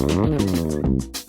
Mm-hmm.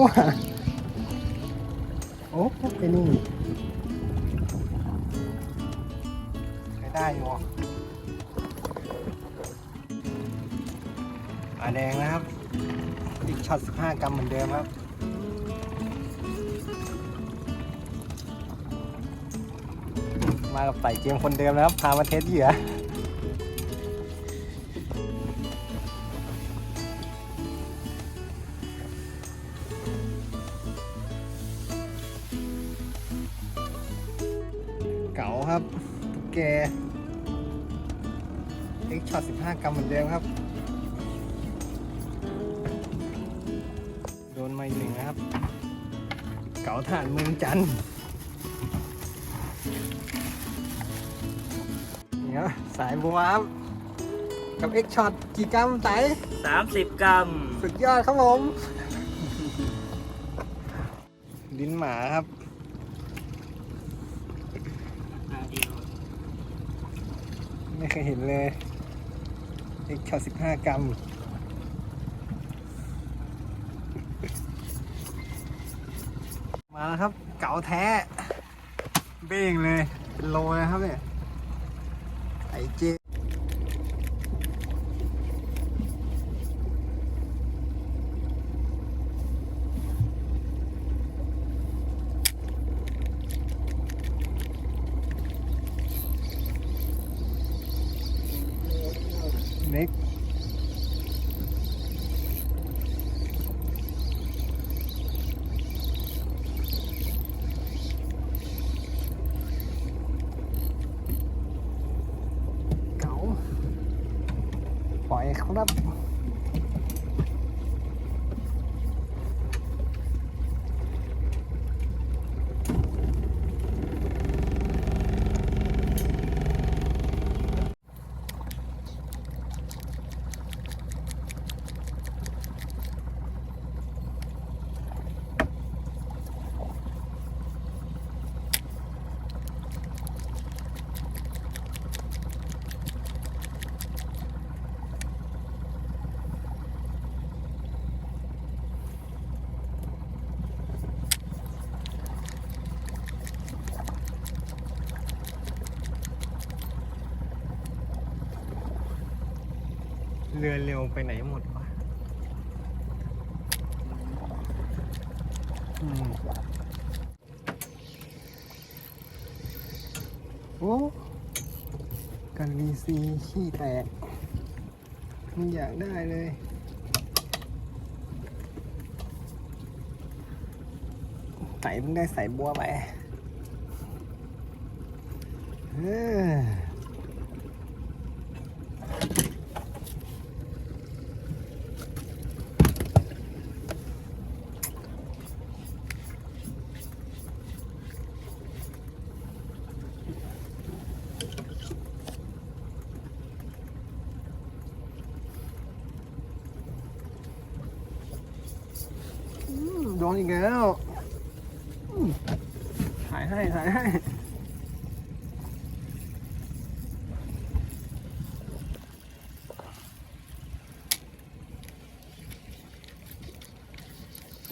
โอ้ไอ้นี่ใช้ได้อยู่ปลาแดงนะครับ อีกช็อต15 กรัมเหมือนเดิมครับมากับไต่เกมคนเดิมนะครับ พามาเทสเหยื่อ ตุ๊กแกเอ็กช็อต15 กรัมเหมือนเดิมครับ โดนมาอีกหนึ่งนะครับ เก๋าถ่านเมืองจันทร์เนี่ยสายบัวครับกับเอ็กช็อตกี่กรัมไต30กรัม สุดยอดครับผม ลิ้นหมาครับ ไม่เคยเห็นเลยเอ็กช็อต15กรัมมาแล้วครับเก๋าแท้ เบ้งเลย เป็นโลนะครับเนี่ยไอเจเน็กเก๋า ปล่ เรือเร็วไปไหนหมดวะอืมโอ้กันวีซีขี้แตกไม่อยากได้เลยใส่เพิ่งได้ใส่บัวไปเอออืม โดนอีกแล้วอืมถ่ายให้ถ่ายให้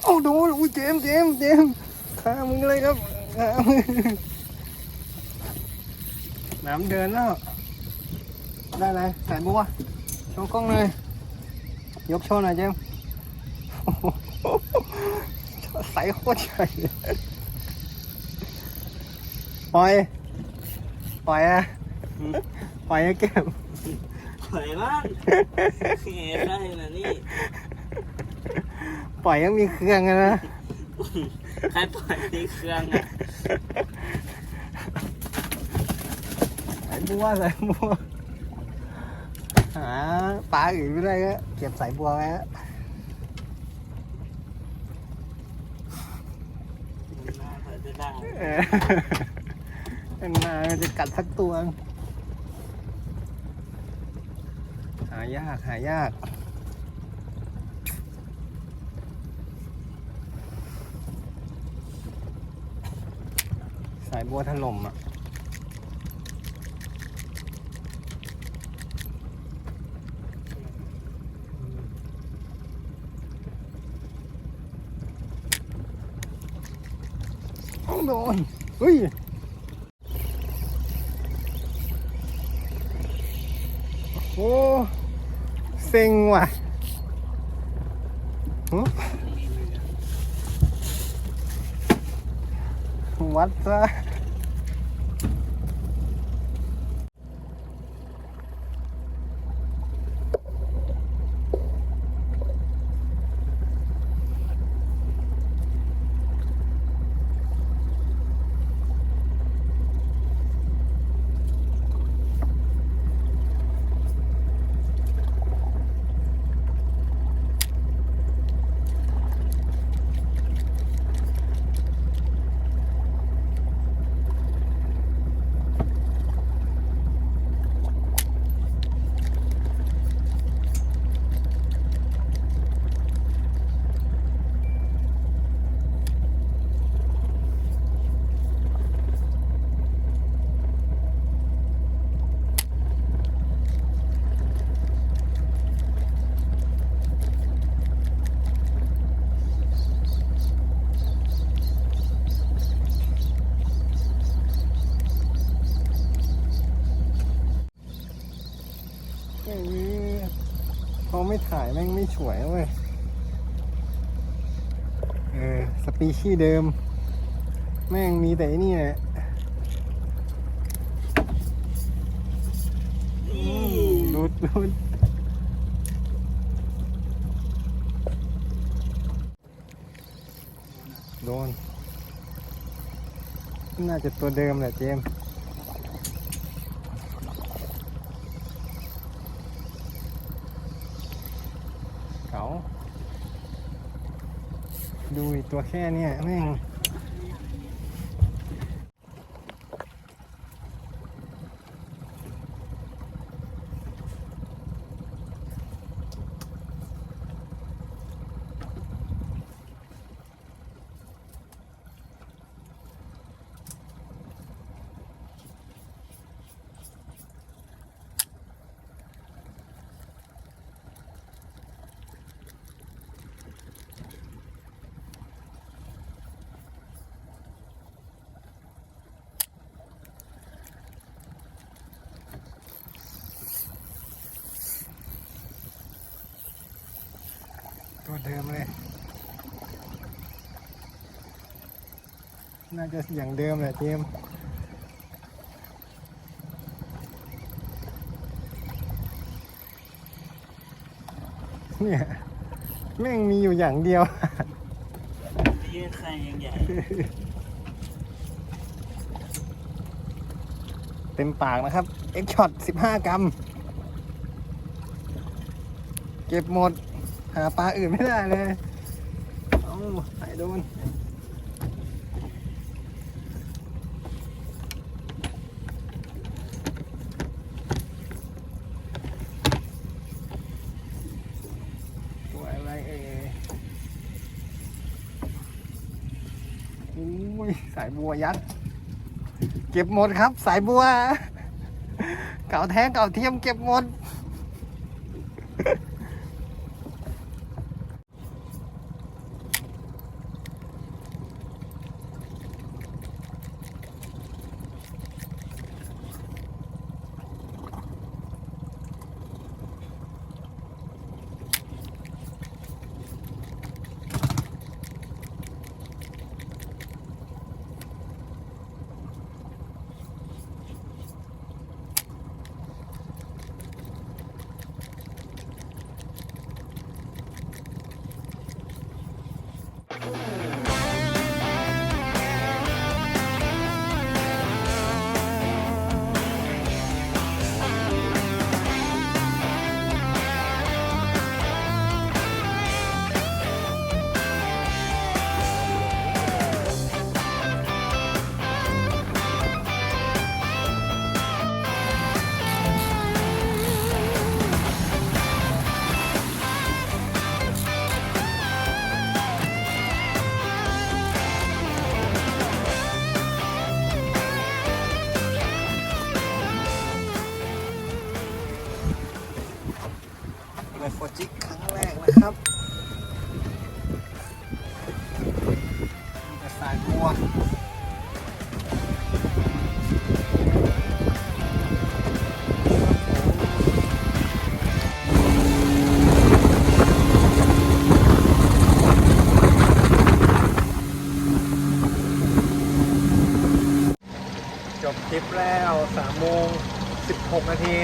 โอ้โดนอุ้ยเจมเจมเจมขามึงเลยครับขามึงน้ำเดินแล้ว ได้เลยใส่บัวโชว์กล้องเลย ยกโชว์หน่อยเจม ใส่โคตรใหญ่เลยปล่อย ปล่อยอะปล่อยอะเก็บปล่อยบ้างเฮ้ยได้นะนี่ ปล่อยยังมีเครื่องอะนะ ใครปล่อยตีเครื่องอะใส่บัวใส่บัวหาปลาอื่นไม่ได้ก็เก็บใส่บัวไว้ฮะ น่าจะได้ เออนามันจะกัดทักตัว หายาก หายากสายบัวถล่มอะ โดนเฮ้ยโอ้เซ็งว่ะหึวัดซะเอ้ยเขา ไม่ถ่ายแม่งไม่สวยเว้ย เออ สปีชีส์เดิม แม่งมีแต่อ้นี่แหละรุดรุดโดน น่าจะตัวเดิมแหละเจมส์เก๋า ดูตัวแค่เนี้ยแม่ง ว่าเดิมเลย น่าจะอย่างเดิมแหละเจมส์เนี่ยแม่งมีอยู่อย่างเดียวยืนใครยังใหญ่เต็มปากนะครับ เอ็กช็อต15 กรัม เก็บหมด หาปลาอื่นไม่ได้เลยเอาไหนโดนตัวอะไรเอ่ยอุ้ยสายบัวยักษ์เก็บหมดครับ สายบัว เก่าแท้เก่าเทียมเก็บหมด 6 นาที